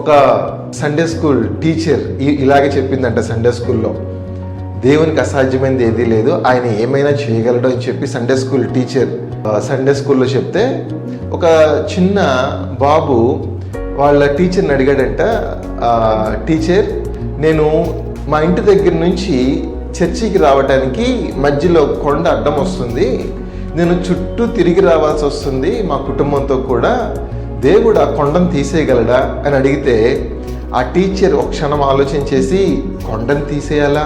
ఒక Sunday school teacher ఇలాగే చెప్పిందంట సండే స్కూల్లో దేవునికి అసాధ్యమైనది ఏదీ లేదు. ఆయన ఏమైనా చేయగలడు అని చెప్పి సండే స్కూల్ టీచర్ సండే స్కూల్లో చెప్తే ఒక చిన్న బాబు వాళ్ళ టీచర్ని అడిగాడంట టీచర్ నేను మా ఇంటి దగ్గర నుంచి చర్చికి రావడానికి మధ్యలో కొండ అడ్డం వస్తుంది. నేను చుట్టూ తిరిగి రావాల్సి వస్తుంది మా కుటుంబంతో కూడా. దేవుడు ఆ కొండను తీసేయగలడా అని అడిగితే ఆ టీచర్ ఒక క్షణం ఆలోచన చేసి కొండను తీసేయాలా?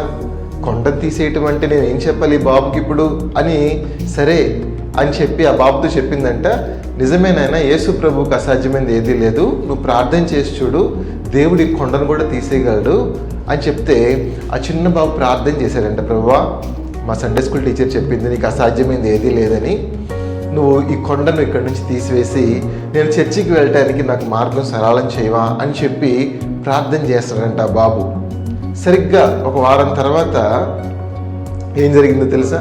కొండను తీసేయటం అంటే నేను ఏం చెప్పాలి ఈ బాబుకి ఇప్పుడు? అని సరే అని చెప్పి ఆ బాబుతో చెప్పిందంట. నిజమేనైనా యేసు ప్రభువుకి అసాధ్యమైనది ఏదీ లేదు. నువ్వు ప్రార్థన చేసి చూడు దేవుడి కొండను కూడా తీసేయగలడు అని చెప్తే ఆ చిన్న బాబు ప్రార్థన చేశాడంట. ప్రభువా మా సండే స్కూల్ టీచర్ చెప్పింది నీకు అసాధ్యమైనది ఏదీ లేదని. నువ్వు ఈ కొండను ఇక్కడి నుంచి తీసివేసి నేను చర్చికి వెళ్ళటానికి నాకు మార్గం సరళం చేయవా అని చెప్పి ప్రార్థన చేస్తాడంట బాబు. సరిగ్గా ఒక వారం తర్వాత ఏం జరిగిందో తెలుసా?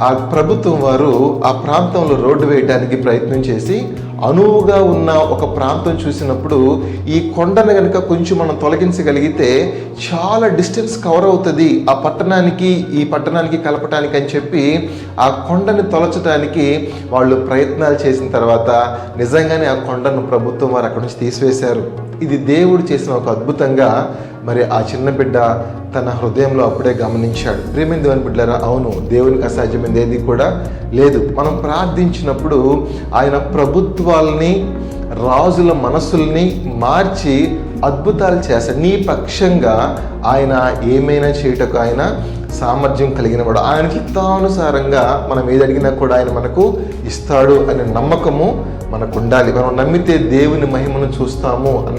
ఆ ప్రభుత్వం వారు ఆ ప్రాంతంలో రోడ్డు వేయడానికి ప్రయత్నం చేసి అనువుగా ఉన్న ఒక ప్రాంతం చూసినప్పుడు ఈ కొండను కనుక కొంచెం మనం తొలగించగలిగితే చాలా డిస్టెన్స్ కవర్ అవుతుంది. ఆ పట్టణానికి ఈ పట్టణానికి కలపటానికి అని చెప్పి ఆ కొండని తొలచడానికి వాళ్ళు ప్రయత్నాలు చేసిన తర్వాత నిజంగానే ఆ కొండను ప్రభుత్వం వారు అక్కడి నుంచి తీసివేశారు. ఇది దేవుడు చేసిన ఒక అద్భుతంగా మరి ఆ చిన్న బిడ్డ తన హృదయంలో అప్పుడే గమనించాడు. ప్రేమింది దేవుని బిడ్డరా అవును దేవునికి అసాధ్యమైనది ఏది కూడా లేదు. మనం ప్రార్థించినప్పుడు ఆయన ప్రభుత్వాల్ని రాజుల మనసుల్ని మార్చి అద్భుతాలు చేస్తాడు నీ పక్షంగా ఆయన ఏమైనా చేయటకు ఆయన సామర్థ్యం కలిగిన వాడు ఆయనకి ఇష్టానుసారంగా మనం ఏది అడిగినా కూడా ఆయన మనకు ఇస్తాడు అనే నమ్మకము మనకు ఉండాలి. మనం నమ్మితే దేవుని మహిమను చూస్తాము